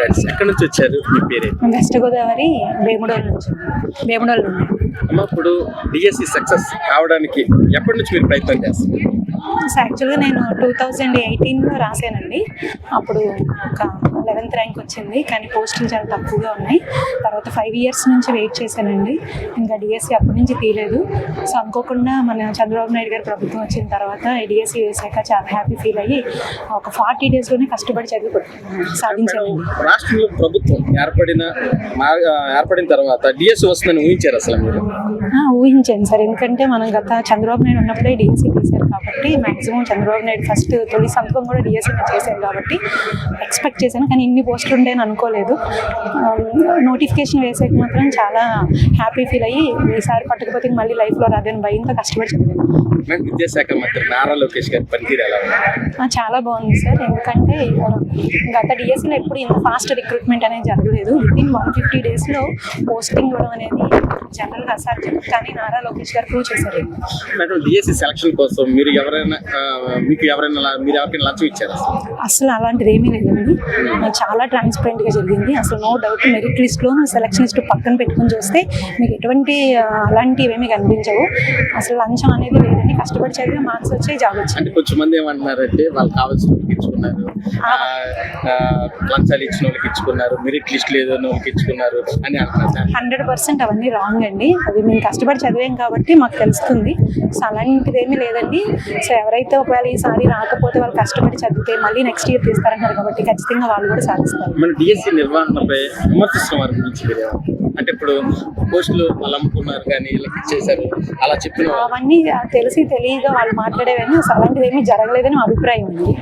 Congrats ఎక్కడి నుంచి వచ్చారు మీ పేరే? వెస్ట్ గోదావరి వేముడోల్ నుంచి వేముడోల్ నుండి అమ్మ ఇప్పుడు డిఎస్సి సక్సెస్ కావడానికి ఎప్పటి నుంచి మీరు ప్రయత్నం చేస్తారు యాక్చువల్గా నేను టూ థౌజండ్ ఎయిటీన్లో రాశానండి. అప్పుడు ఒక లెవెన్త్ ర్యాంక్ వచ్చింది కానీ పోస్టులు చాలా తక్కువగా ఉన్నాయి. తర్వాత ఫైవ్ ఇయర్స్ నుంచి వెయిట్ చేశానండి. ఇంకా డిఎస్సి అప్పటి నుంచి తీయలేదు. సో అనుకోకుండా మన చంద్రబాబు నాయుడు గారి ప్రభుత్వం వచ్చిన తర్వాత డిఎస్సి వేసాక చాలా హ్యాపీ ఫీల్ అయ్యి ఒక ఫార్టీ డేస్లోనే కష్టపడి చదువు సాధించానండి. రాష్ట్రంలో ప్రభుత్వం ఏర్పడిన ఏర్పడిన తర్వాత డిఎస్సి వస్తుందని ఊహించారు అసలు మీరు? ఊహించాను సార్. ఎందుకంటే మనం గత చంద్రబాబు నాయుడు ఉన్నప్పుడే డిఎస్సి తీశారు కాబట్టి మాక్సిమం చంద్రబాబు నాయుడు ఫస్ట్ తొలి సంతకం కూడా డిఎస్సి చేశారు కాబట్టి ఎక్స్పెక్ట్ చేశాను. కానీ ఇన్ని పోస్టులు ఉంటాయని అనుకోలేదు. నోటిఫికేషన్ వేసాక మాత్రం చాలా హ్యాపీ ఫీల్ అయ్యి ఈసారి పట్టకపోతే మళ్ళీ లైఫ్లో రాదని భయంతో కష్టపడి చదివాను. మేము విద్యాశాఖ మంత్రి నారా లోకేష్ గారి పనితీరు ఎలా చాలా బాగుంది సార్. ఎందుకంటే గత డిఎస్సీలో ఎప్పుడు ఇంత ఫాస్ట్ రిక్రూట్మెంట్ అనేది జరగలేదు. విత్ ఇన్ వన్ ఫిఫ్టీ డేస్లో పోస్టింగ్ ఇవ్వడం అనేది జనరల్గా అసాధ్యం కానీ నారా లోకేష్ గారు ప్రూవ్ చేశారు. మేడం డిఎస్సి సెలక్షన్ కోసం మీరు ఎవరైనా మీకు ఎవరైనా మీరు ఎవరికైనా లంచం ఇచ్చారు? అసలు అలాంటిది ఏమీ లేదండి. చాలా ట్రాన్స్పరెంట్గా జరిగింది. అసలు నో డౌట్ మెరిట్ లిస్ట్లోను సెలక్షన్ లిస్ట్ పక్కన పెట్టుకొని చూస్తే మీకు ఎటువంటి అలాంటివి ఏమీ కనిపించవు. అసలు లంచం అనేది లేదండి. కష్టపడి చదివి మార్క్స్ వచ్చే జాబ్ వచ్చింది. అంటే కొంచెం మంది ఏమంటున్నారంటే వాళ్ళు కావాల్సిన ఇచ్చుకున్నారు ఆ, ఇచ్చిన వాళ్ళకి ఇచ్చుకున్నారు మెరిట్ లిస్ట్ లేదు అని వాళ్ళకి ఇచ్చుకున్నారు అని అంటున్నారు హండ్రెడ్ పర్సెంట్ అవన్నీ రాంగ్ అండి. అది మేము కష్టపడి చదివాం కాబట్టి మాకు తెలుస్తుంది. సో అలాంటిది ఏమీ లేదండి. సో ఎవరైతే ఒకవేళ ఈసారి రాకపోతే వాళ్ళు కష్టపడి చదివితే మళ్ళీ నెక్స్ట్ ఇయర్ తీస్తారంటారు కాబట్టి ఖచ్చితంగా వాళ్ళు కూడా సాధిస్తారు. మన డిఎస్సి నిర్వహణపై విమర్శిస్తున్న వారి గురించి? అంటే ఇప్పుడు పోస్టులు వాళ్ళు అమ్ముకున్నారు కానీ వీళ్ళకి ఇచ్చేశారు అలా చెప్పిన అవన్నీ తెలిసి తెలియక వాళ్ళు మాట్లాడేవన్నీ అసలు అలాంటిది ఏమీ జరగలేదని అభిప్రాయం ఉంది